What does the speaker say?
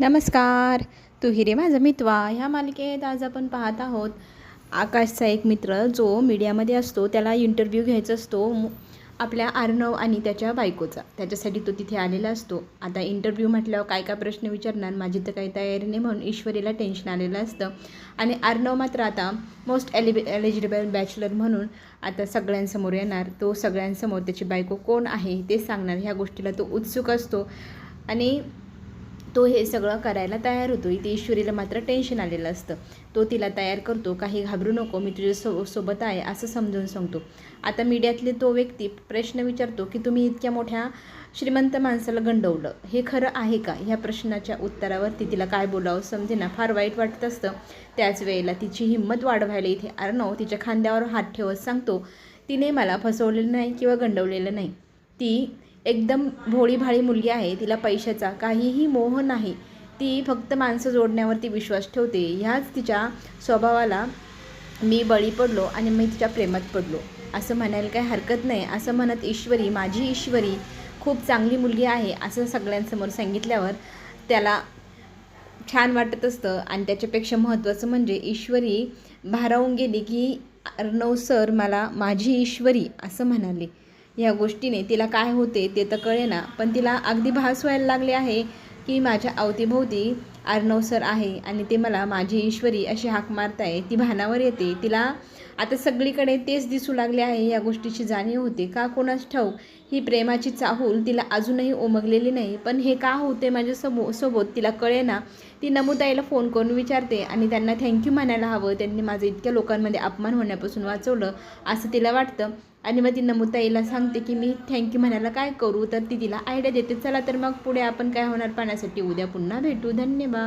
नमस्कार. तू हिरे माझा मितवा. ह्या मालिकेत आज आपण पाहत आहोत आकाशचा एक मित्र जो मीडियामध्ये असतो त्याला इंटरव्ह्यू घ्यायचा असतो आपल्या आर्णव आणि त्याच्या बायकोचा. त्याच्यासाठी तो तिथे आलेला असतो. आता इंटरव्ह्यू म्हटल्यावर काय काय प्रश्न विचारणार? माझी तर काही तयारी नाही म्हणून ईश्वरीला टेन्शन आलेलं असतं. आणि आर्णव मात्र आता मोस्ट एलिबे एलिजिबल बॅचलर म्हणून आता सगळ्यांसमोर येणार. तो सगळ्यांसमोर त्याची बायको कोण आहे ते सांगणार. ह्या गोष्टीला तो उत्सुक असतो. आणि तो हे सगळं करायला तयार होतो. इथे ईश्वरीला मात्र टेन्शन आलेलं असतं. तो तिला तयार करतो काही घाबरू नको मी तुझ्या सो सोबत आहे असं समजून सांगतो. आता मीडियातले तो व्यक्ती प्रश्न विचारतो की तुम्ही इतक्या मोठ्या श्रीमंत माणसाला गंडवलं? हे खरं आहे का? ह्या प्रश्नाच्या उत्तरावरती तिला काय बोलावं समजेना फार वाईट वाटत असतं. त्याच वेळेला तिची हिंमत वाढवायला इथे अर्णव तिच्या खांद्यावर हात ठेवत सांगतो तिने मला फसवलेलं नाही किंवा गंडवलेलं नाही. ती एकदम भोळीभाळी मुलगी आहे तिला पैशाचा काहीही मोह नाही. ती फक्त माणसं जोडण्यावरती विश्वास ठेवते. ह्याच तिच्या स्वभावाला मी बळी पडलो आणि मी तिच्या प्रेमात पडलो. असं म्हणायला काही हरकत नाही. असं म्हणत ईश्वरी माझी ईश्वरी खूप चांगली मुलगी आहे असं सगळ्यांसमोर सांगितल्यावर त्याला छान वाटत असतं. आणि त्याच्यापेक्षा महत्त्वाचं म्हणजे ईश्वरी भारावून गेली की अर्णव सर मला माझी ईश्वरी असं म्हणाले. या गोष्टीने तिला काय होते ते तर कळेना. पण तिला अगदी भास व्हायला लागले आहे की माझ्या अवतीभोवती अर्णव सर आहे आणि ते मला माझी ईश्वरी अशी हाक मारताय. ती भानावर येते. तिला आता सगळीकडे तेच दिसू लागले आहे या गोष्टीची जाणीव होते. का कोणास ठाऊक? ही प्रेमाची चाहूल तिला अजूनही उमगलेली नाही. पण हे का होते माझ्या समो सोबत? तिला कळे ना ती नमुताईला फोन करून विचारते आणि त्यांना थँक्यू म्हणायला हवं. त्यांनी माझं इतक्या लोकांमध्ये अपमान होण्यापासून वाचवलं असं तिला वाटतं. आणि मग ती नमुताईला सांगते की मी थँक्यू म्हणायला काय करू? तर ती तिला आयडिया देते. चला तर मग पुढे आपण काय होणार? पाहण्यासाठी उद्या पुन्हा भेटू. धन्यवाद.